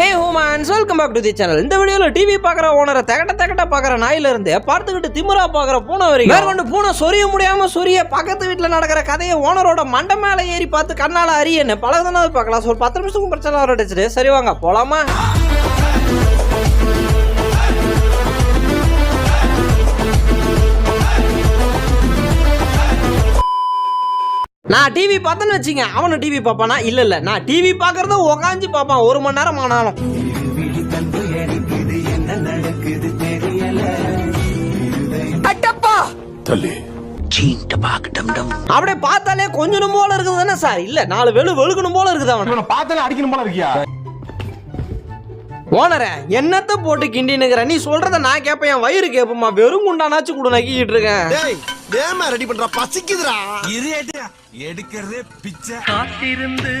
Hey humans welcome back to the channel இந்த வீடியோல TV பார்க்குற ஓனரை தகட்ட தகட்ட பார்க்குற நாயில இருந்து பார்த்துக்கிட்டு திமுறா பார்க்குற பூனை வரைக்கும் மேற்கொண்டு பூனை சொரிய முடியாம சொரிய பக்கத்து வீட்டில் நடக்கிற கதையை ஓனரோட மண்டை மேலே ஏறி பார்த்து கண்ணால அறியன்னு பழகுதுனாவது பார்க்கலாம். ஒரு பத்து நிமிஷத்துக்கு பிரச்சனை வர சரி வாங்க போலாமா? நான் டிவி பார்த்தேன்னு வச்சுங்க அவனு டிவி பார்ப்பானா? இல்ல இல்ல. நான் டிவி பார்க்கறத உக்காந்து பார்ப்பான். ஒரு மணி நேரம் ஆனாலும். அட்டப்பா! தள்ளி. அப்படியே பார்த்தாலே கொஞ்சம் போல இருக்குது தானே சார்? இல்ல நாலு வெளு வெளுக்கணும் போல இருக்குது அவன். இவனை பார்த்தாலே அடிக்கணும் போல இருக்கியா? ஓனரே என்னத்த போட்டு கிண்டினுங்கிற நீ சொல்றத நான் கேட்பேன் என் வயிறு கேட்போமா வெறும் குண்டானாச்சும் கூட நக்கிக்கிட்டு இருக்கேன். டேய் வேமா ரெடி பண்றா. பசிக்குதுடா. எடுக்கிறதே பிச்சை. காத்திருந்து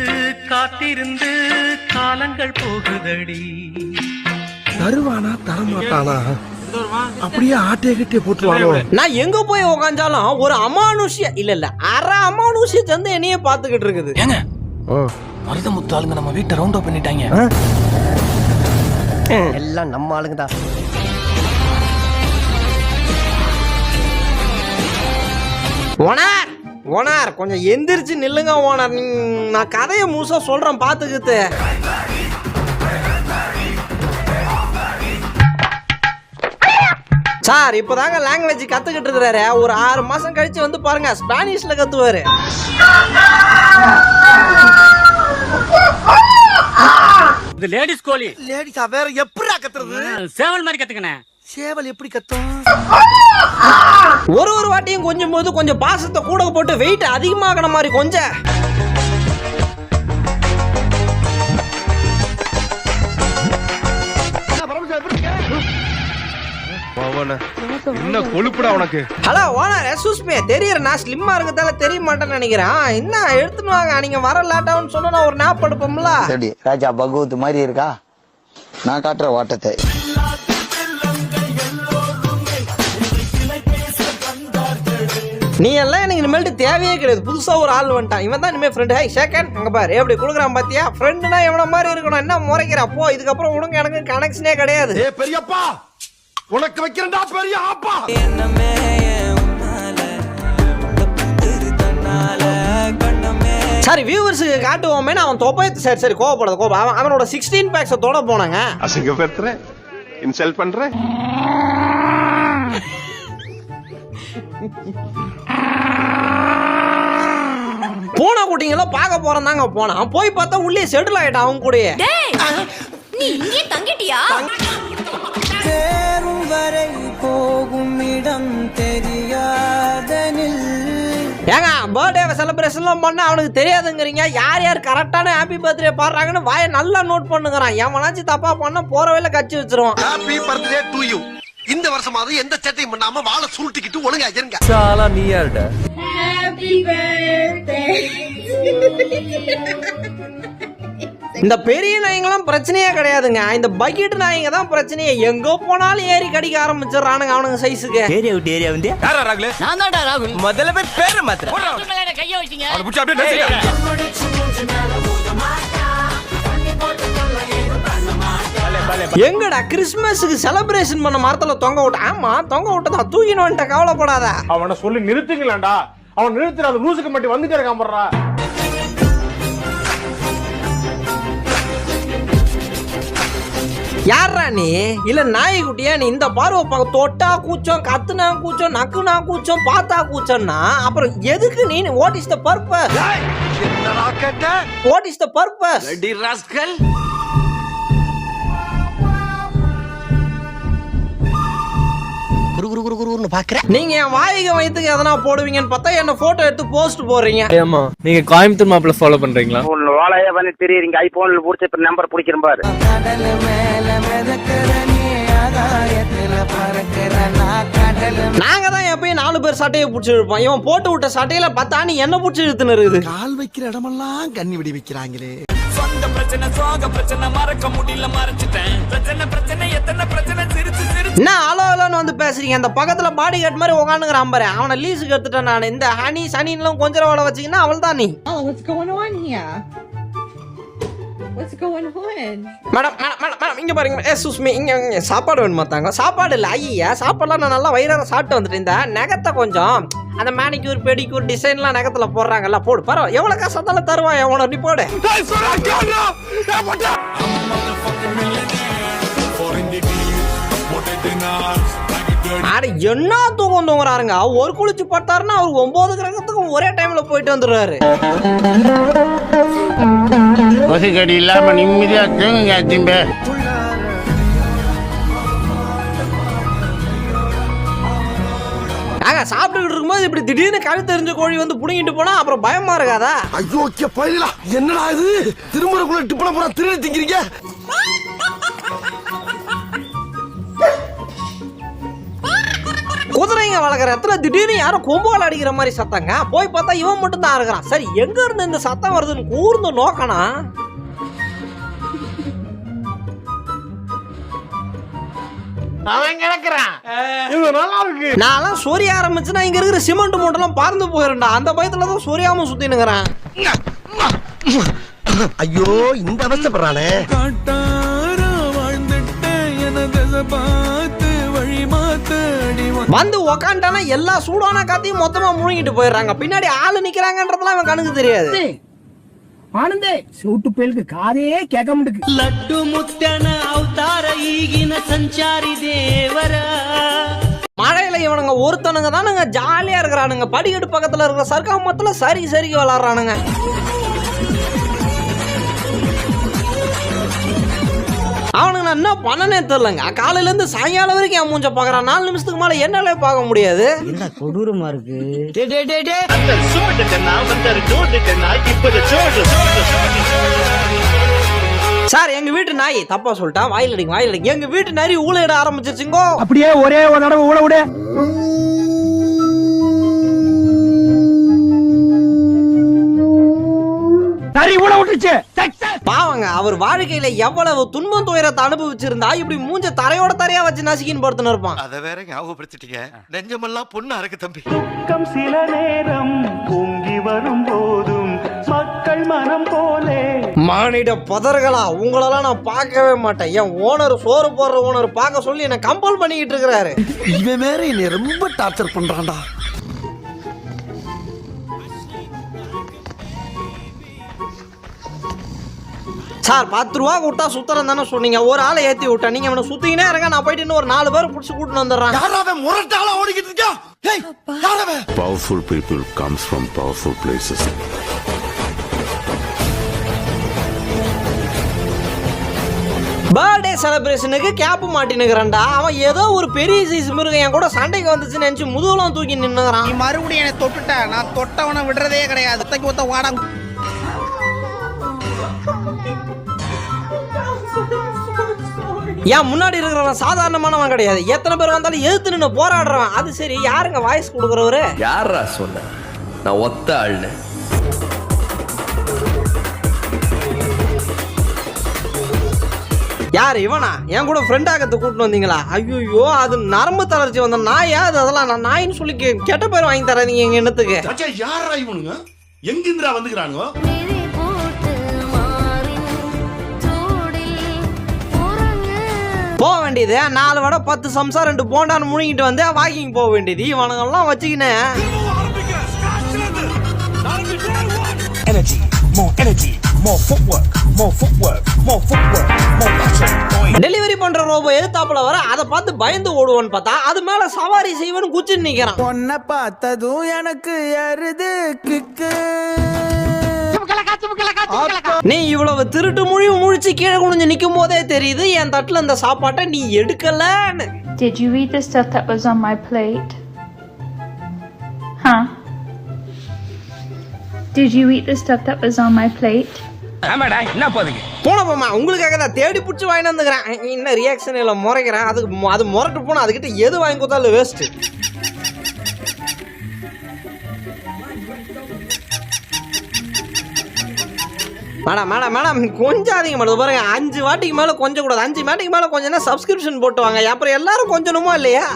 காத்திருந்து காலங்கள் போகுதடி. தருவானா தரமாட்டானா? அப்படியே ஆட்டே கிட்டே போட்டுருவானோ? நான் எங்க போய் உக்காந்தாலும் ஒரு அமானுஷ்ய இல்ல இல்ல அரை அமானுஷ்ய சேர்ந்து என்னையே பாத்துக்கிட்டு இருக்குது. ஏங்க மருத முத்தாளுங்க நம்ம வீட்டை ரவுண்ட் அப் பண்ணிட்டாங்க. எல்லாம் நம்ம ஆளுங்க தான் ஓனார்! ஓனார் கொஞ்சம் எந்திரிச்சு நில்லுங்க ஓனார். நீ நான் கதையை முழுசா சொல்றேன் பாத்துக்கிட்டு சார் இப்போதாங்க லாங்குவேஜ் கத்துக்கிட்டு இருக்கிறாரு. ஒரு ஆறு மாசம் கழிச்சு வந்து பாருங்க ஸ்பானிஷ்ல கத்துவாரு. இது லேடிஸ் கோழி. லேடிஸா வேற எப்படிடா கத்துறது? சேவல் மாதிரி கத்துக்கணே சேவல் எப்படி கத்தும்? ஒரு ஒரு வாட்டியும் கொஞ்சம் போது கொஞ்சம் பாசத்தை கூட போட்டு வெயிட் அதிகமாகன மாதிரி கொஞ்சம் என்ன கொழுப்புடா உனக்கு? ஹலோ ஓனர் தெரியற நான் ஸ்லிம்மா இருக்கிறதால தெரிய மாட்டேன்னு நினைக்கிறேன் என்ன எடுத்துன்னு வாங்க. நீங்க வர லேட்டாகும்னு சொன்னா ஒரு நாப் எடுப்போம்ல? ராஜா பகவத் மாதிரி இருக்கா? நான் காட்டுற ஓட்டத்தை நீ எல்லாம் எனக்கு இனிமேல்ட்டு தேவையே கிடையாது. புதுசா ஒரு ஆள் வந்துட்டான். இவன் தான் இனிமேல் ஃப்ரெண்டு ஹை ஷேக்கன் அங்க பாரு. எப்படி கொடுக்குறான் பாத்தியா? ஃப்ரெண்டுனா எவன மாதிரி இருக்கணும்? என்ன முறைக்கிறா? போ இதுக்கப்புறம் உனக்கு எனக்கு கனெக்ஷனே கிடையாது. ஏ பெரியப்பா! உனக்கு வைக்கிறேன்டா பெரிய ஆப்பா! சரி வியூவர்ஸுக்கு காட்டுவோமே. அவன் தொப்பை சரி சரி கோவப்படாத கோவம் அவன் அவனோட சிக்ஸ்டீன் பேக்ஸை தொட போனாங்க. அசிங்கப்படுத்துற? இன்சல்ட் பண்ற? பூனை குட்டிங்கெல்லாம் பார்க்க போறோம் தாங்க போனான் போய் பார்த்தா உள்ளே செட்டில் ஆயிட்டான் அவன் கூடயே. நீ இங்கே தங்கிட்டியா? ஏங்க பர்த்டே செலிப்ரேஷன்லாம் பண்ண அவனுக்கு தெரியாதுங்கிறீங்க? யார் யார் கரெக்டான ஹாப்பி பர்த்டே பாடுறாங்கன்னு வாயை நல்லா நோட் பண்ணுங்கிறான். எவனாச்சும் தப்பா பண்ண போற வழியில கச்சி வச்சிருவான். ஹாப்பி பர்த்டே டு யூ இந்த வருஷமாவது எந்த சட்டையும் பண்ணாம வாழை சுருட்டிக்கிட்டு ஒழுங்கா இருங்க. இந்த பெரிய நாய்ங்களாம் பிரச்சனையே கிடையாதுங்க. இந்த பக்கெட் நாய்ங்க தான் பிரச்சனையே. எங்க போனாலும் ஏறி கடிக்க ஆரம்பிச்சிடுறானுங்க அவனுங்க சைஸுக்கு ஏரியா விட்டு ஏரியா வந்து யாரா ராகுல? நான் தான்டா ராகுல். முதல்ல போய் பேரை மாத்திர கைய வச்சீங்க? எங்கடா கிறிஸ்மஸுக்கு செலிப்ரேஷன் பண்ண மரத்துல தொங்க விட்ட ஆமா தொங்க விட்டதான் தூக்கின்னு வந்துட்ட கவலைப்படாத. அவனை சொல்லி நிறுத்துங்களேன்டா அவன் நிறுத்துற அந்த லூசுக்கு மட்டும் வந்துட்டே இருக்கான் போடுறா யாரா நீ? இல்ல நாய்க்குட்டியா? நீ இந்த பார்வை பார்க்க தொட்டா கூச்சம் கத்துனா கூச்சம் நக்குனா கூச்சம் பார்த்தா கூச்சம்னா அப்புறம் எதுக்கு நீ? வாட் இஸ் த பர்பஸ் என்னடா கேட்ட? வாட் இஸ் த பர்பஸ் குரு குரு குரு குருன்னு பாக்குறேன் நீங்க என் வாய்க்கு வயிற்றுக்கு எதனா போடுவீங்கன்னு பார்த்தா என்ன போட்டோ எடுத்து போஸ்ட் போடுறீங்க. ஏமா நீங்க கோயம்புத்தூர் மாப்பிள்ள ஃபாலோ பண்றீங்களா? வாழையா பண்ணி தெரியுறீங்க ஐபோன்ல புடிச்ச இப்ப நம்பர் பிடிக்கிறேன் பாரு. நாங்க தான் எப்பயும் நாலு பேர் சட்டையை பிடிச்சி இழுப்போம். இவன் போட்டு விட்ட சட்டையில பார்த்தா நீ என்ன பிடிச்சி இழுத்துன்னு இருக்குது? கால் வைக்கிற இடமெல்லாம் கண்ணி வெடி வைக்கிறாங்களே சொந்த பிரச்சனை சோக பிரச்சனை மறக்க முடியல மறைச்சிட்டேன். பிரச்சனை வந்து பேசுறீங்க. அந்த பக்கத்துல பாடி கார்டு மாதிரி உட்காந்துக்கிறான் பாரு. அவனை லீஸுக்கு எடுத்துட்டேன் நான். இந்த ஹனி சனின்லாம் கொஞ்சம் வேலை வச்சீங்கன்னா அவள் தான் நீ. Oh, what's going on here? Madam madam madam madam இங்க பாருங்க. ஏ சுஸ்மி இங்க இங்க சாப்பாடு வேணுமா தாங்க? சாப்பாடு இல்லை ஐயா சாப்பாடுலாம் நான் நல்லா வயிறார சாப்பிட்டு வந்துட்டேன். இந்த நகத்தை கொஞ்சம் அந்த மேனிக்யூர் பெடிக்யூர் டிசைன்லாம் நகத்துல போடுறாங்கல்ல போடு. பரவாயில்ல எவ்வளவு காசு தருவான் எவனோ நீ போடு. அட என்ன தூக்கம் தூங்குறாருங்க? ஒரு குளிச்சு பட்டாருன்னா அவர் ஒன்பது கிரகத்துக்கும் ஒரே டைம்ல போயிட்டு வந்துடுறாரு. கொசுக்கடி இல்லாம நிம்மதியா தூங்குங்க திம்பே நாங்க சாப்பிட்டுக்கிட்டு இருக்கும்போது இப்படி திடீர்னு கழுத்து தெரிஞ்ச கோழி வந்து புடுங்கிட்டு போனா அப்புறம் பயமா இருக்காதா? ஐயோ பயிலா என்னடா இது? திருமுறைக்குள்ள டிப்பன பூரா திருடி திங்கிறீங்க? குதிரைங்க வளர்க்குற இடத்துல திடீர்னு யாரும் கொம்புகள் அடிக்கிற மாதிரி சத்தங்க. போய் பார்த்தா இவன் மட்டும் தான் இருக்கிறான் சரி எங்க இருந்து இந்த சத்தம் வருதுன்னு கூர்ந்து நோக்கணும் அவன் கிடக்குறான். இது நல்லா இருக்கு. நான்லாம் சொரிய ஆரம்பிச்சுன்னா இங்க இருக்கிற சிமெண்ட் மூட்டெல்லாம் பறந்து போயிருண்டா அந்த பயத்துல தான் சொரியாம சுத்தினுங்கிறேன். ஐயோ இந்த அவஸ்தப்படுறானே. வந்து உக்காண்டானா எல்லா சூடான காத்தையும் மொத்தமா முழுங்கிட்டு போயிடுறாங்க பின்னாடி ஆளு நிக்கிறாங்கன்றதுலாம் அவன் கணக்கு தெரியாது ஆனந்தே சூட்டு பேலுக்கு காதே கேட்க முடியுது லட்டு முத்தன அவதார ஈகின சஞ்சாரி தேவர மழையில இவனுங்க ஒருத்தனுங்க தானுங்க ஜாலியா இருக்கிறானுங்க படிக்கட்டு பக்கத்துல இருக்கிற சர்க்காமத்துல சரி சரிக்கு விளாடுறானுங்க அவனுக்கு நான் என்ன பண்ணனே தெரிலங்க காலையில இருந்து சாயங்காலம் வரைக்கும் என் மூஞ்ச பாக்குறான் நாலு நிமிஷத்துக்கு மேல என்னாலே பார்க்க முடியாது. சார் எங்க வீட்டு நாய் தப்பா சொல்லிட்டா. வாயில் அடிங்க வாயில் அடிங்க எங்க வீட்டு நாய் ஊழையிட ஆரம்பிச்சிருச்சுங்கோ. அப்படியே ஒரே ஒரு தடவை ஊட விடு. சரி ஊட விட்டுச்சு பாவங்க அவர் வாழ்க்கையில எவ்வளவு துன்பம் துயரத்தை அனுபவிச்சிருந்தா இப்படி மூஞ்ச தரையோட தரையா வச்சு நசுக்கின்னு படுத்துன்னு இருப்பான். அத வேற ஞாபகப்படுத்திட்டீங்க. நெஞ்சமெல்லாம் பொண்ணு அறக்கு தம்பி. துக்கம் சில நேரம் பொங்கி வரும் போதும் மக்கள் மனம் போலே. மானிட பதர்களா உங்களெல்லாம் நான் பார்க்கவே மாட்டேன். என் ஓனர் சோறு போடுற ஓனர் பார்க்க சொல்லி என்ன கம்பல் பண்ணிக்கிட்டு இருக்கிறாரு. இவன் வேற என்னை ரொம்ப டார்ச்சர் பண்றான்டா. சார் பத்து ரூபா விட்டா சுத்தரம் தானே சொன்னீங்க. ஒரு ஆளை ஏத்தி விட்டா. நீங்க அவனை சுத்திக்கினே இருங்க நான் போயிட்டு இன்னும் ஒரு நாலு பேர் பிடிச்சி கூட்டிட்டு வந்துடுறேன். யாராவே முரட்டாளா ஓடிக்கிட்டு இருக்கா? ஏய் யாராவே Powerful people comes from powerful places. Birthday செலிப்ரேஷனுக்கு cap மாட்டினுக்கிறான்டா. அவன் ஏதோ ஒரு பெரிய சைஸ் மிருகம் என் கூட சண்டைக்கு வந்துச்சுன்னு நினைச்சு முதுகுலாம் தூக்கி நின்னுக்கிறான். மறுபடியும் என்னை தொட்டுட்ட. நான் தொட்டவன விடுறதே கிடையாது. ஒத்தைக்கு ஒத்த வாடா. ஏன் முன்னாடி இருக்கிறவன் சாதாரணமானவன் கிடையாது. எத்தனை பேர் வந்தாலும் எதிர்த்து நின்று போராடுறவன். அது சரி யாருங்க வாய்ஸ் கொடுக்குறவரு? யாரா சொன்ன? நான் ஒத்த ஆள்னு. யார் இவனா? என் கூட ஃப்ரெண்ட் ஆகத்து கூட்டிட்டு வந்தீங்களா? ஐயோ அது நரம்பு தளர்ச்சி வந்த நாயா? அது அதெல்லாம் நான் நாயின்னு சொல்லி கே- கெட்ட பேர் வாங்கி தராதீங்க எங்க எண்ணத்துக்கு யாரா இவனுங்க? எங்கிந்திரா வந்துக்கிறானுங்க போக வேண்டியது. நாலு வடை பத்து சம்சா ரெண்டு போண்டான்னு முழுங்கிட்டு வந்து வாக்கிங் போக வேண்டியது. இவனுங்கெல்லாம் வச்சுக்கினேன் Energy, more energy, more footwork, more footwork, more footwork, more passion. Delivery பண்ற ரோபோ எதிர்த்தாப்புல வர அதை பார்த்து பயந்து ஓடுவான்னு பார்த்தா அது மேல சவாரி செய்வன்னு குச்சின்னு நிக்கிறான். பொண்ண பார்த்ததும் எனக்கு எருது கிக்கு. நீ இவ்வளவு திருட்டு மொழி முழிச்சு கீழே குனிஞ்சு நிக்கும் போதே தெரியுது என் தட்டுல இந்த சாப்பாட்டை நீ எடுக்கலன்னு Did you eat the stuff that was on my plate? Huh? Did you eat the stuff that was on my plate? ஆமாடா என்ன போதுங்க போனப்போமா உங்களுக்காக தான் தேடி பிடிச்சி வாங்கிட்டு வந்துக்கிறேன் இன்னும் ரியாக்ஷன் இல்லை முறைக்கிறேன் அதுக்கு அது முரட்டு போனா அதுக்கிட்ட எது வாங்கி கொடுத்தாலும் வேஸ்ட் மேடம் மேடம் மேடம் கொஞ்சம் அதிகம் மேடம் பாருங்க அஞ்சு வாட்டிக்கு மேலே கொஞ்சம் கூடாது அஞ்சு வாட்டிக்கு மேலே கொஞ்சம்னா சப்ஸ்கிரிப்ஷன் போட்டு வாங்க அப்புறம் எல்லாரும் கொஞ்சணுமோ இல்லையா?